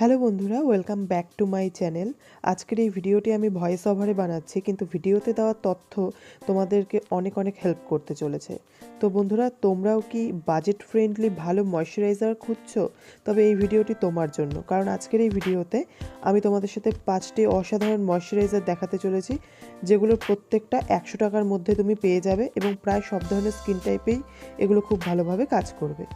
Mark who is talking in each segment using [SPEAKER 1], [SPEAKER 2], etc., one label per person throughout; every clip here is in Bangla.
[SPEAKER 1] হ্যালো বন্ধুরা welcome back to my channel আজকের এই ভিডিওটি আমি ভয়েস ওভারে বানাচ্ছি, কিন্তু ভিডিওতে দেওয়া তথ্য তোমাদেরকে অনেক অনেক হেল্প করতে চলেছে। তো বন্ধুরা, তোমরাও কি বাজেট ফ্রেন্ডলি ভালো ময়শ্চারাইজার খুঁজছো? তবে এই ভিডিওটি তোমার জন্য, কারণ আজকের এই ভিডিওতে আমি তোমাদের সাথে পাঁচটি অসাধারণ ময়শ্চারাইজার দেখাতে চলেছি যেগুলো প্রত্যেকটা একশো টাকার মধ্যে তুমি পেয়ে যাবে এবং প্রায় সব ধরনের স্কিন টাইপেই এগুলো খুব ভালোভাবে কাজ করবে।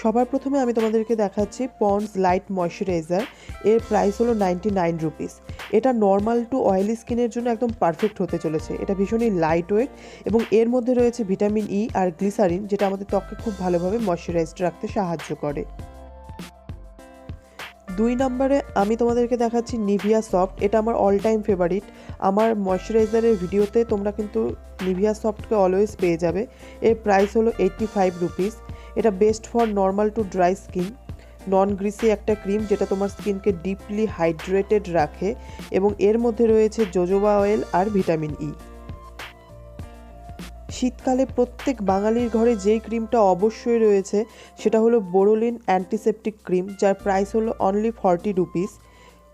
[SPEAKER 1] সবার প্রথমে আমি তোমাদেরকে দেখাচ্ছি পন্ডস লাইট ময়শ্চারাইজার এর প্রাইস হলো নাইনটি নাইন রুপিস এটা নর্মাল টু অয়েলি স্কিনের জন্য একদম পারফেক্ট হতে চলেছে। এটা ভীষণই লাইট ওয়েট এবং এর মধ্যে রয়েছে ভিটামিন ই আর গ্লিসারিন যেটা আমাদের ত্বককে খুব ভালোভাবে ময়শ্চারাইজড রাখতে সাহায্য করে। দুই নম্বরে আমি তোমাদেরকে দেখাচ্ছি নিভিয়া সফট এটা আমার অল টাইম ফেভারিট আমার ময়শ্চারাইজারের ভিডিওতে তোমরা কিন্তু নিভিয়া সফটকে অলওয়েজ পেয়ে যাবে। এর প্রাইস হলো এইট্টি ফাইভ রুপিস এটা best for normal to dry skin non greasy একটা ক্রিম যেটা তোমার স্কিনকে ডিপলি হাইড্রেটেড রাখে এবং এর মধ্যে রয়েছে জোজোবা অয়েল আর ভিটামিন ই শীতকালে প্রত্যেক বাঙালির ঘরে যেই ক্রিমটা অবশ্যই রয়েছে, সেটা হলো বোরোলিন অ্যান্টিসেপটিক ক্রিম যার প্রাইস হলো অনলি ফর্টি রুপিস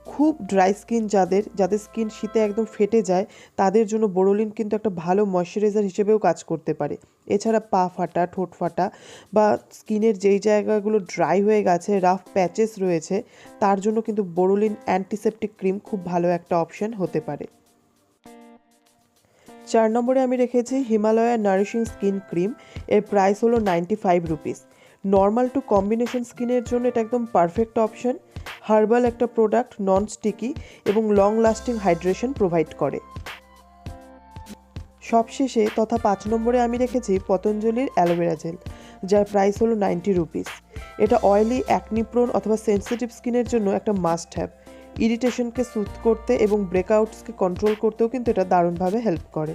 [SPEAKER 1] খুব ড্রাই স্কিন যাদের যাদের স্কিন শীতে একদম ফেটে যায়, তাদের জন্য বোরোলিন কিন্তু একটা ভালো ময়শ্চারাইজার হিসেবেও কাজ করতে পারে। এছাড়া পা ফাটা, ঠোঁট ফাটা বা স্কিনের যেই জায়গাগুলো ড্রাই হয়ে গেছে রাফ প্যাচেস রয়েছে, তার জন্য কিন্তু বোরোলিন অ্যান্টিসেপটিক ক্রিম খুব ভালো একটা অপশন হতে পারে। চার নম্বরে আমি রেখেছি হিমালয়া নারিশিং স্কিন ক্রিম এর প্রাইস হলো ninety five rupees normal to combination স্কিনের জন্য এটা একদম পারফেক্ট অপশন হার্বাল একটা প্রোডাক্ট নন স্টিকি এবং লং লাস্টিং হাইড্রেশন প্রোভাইড করে। সবশেষে তথা পাঁচ নম্বরে আমি রেখেছি পতঞ্জলির অ্যালোভেরা জেল, যার প্রাইস হলো নাইনটি রুপিস এটা অয়েলি অ্যাকনিপ্রোন অথবা সেন্সিটিভ স্কিনের জন্য একটা মাস্ট হ্যাভ ইরিটেশনকে সুথ করতে এবং ব্রেকআউটসকে কন্ট্রোল করতেও কিন্তু এটা দারুণভাবে হেল্প করে।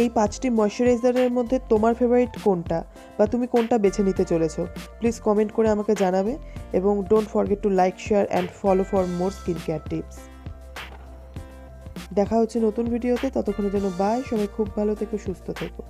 [SPEAKER 1] এই পাঁচটি ময়শ্চারাইজারের মধ্যে তোমার ফেভারিট কোনটা? বা তুমি কোনটা বেছে নিতে চলেছো? প্লিজ কমেন্ট করে আমাকে জানাবে এবং don't forget to like share and follow for more skin care tips দেখা হচ্ছে নতুন ভিডিওতে ততক্ষণের জন্য বাই সবাই খুব ভালো থেকো, সুস্থ থেকো।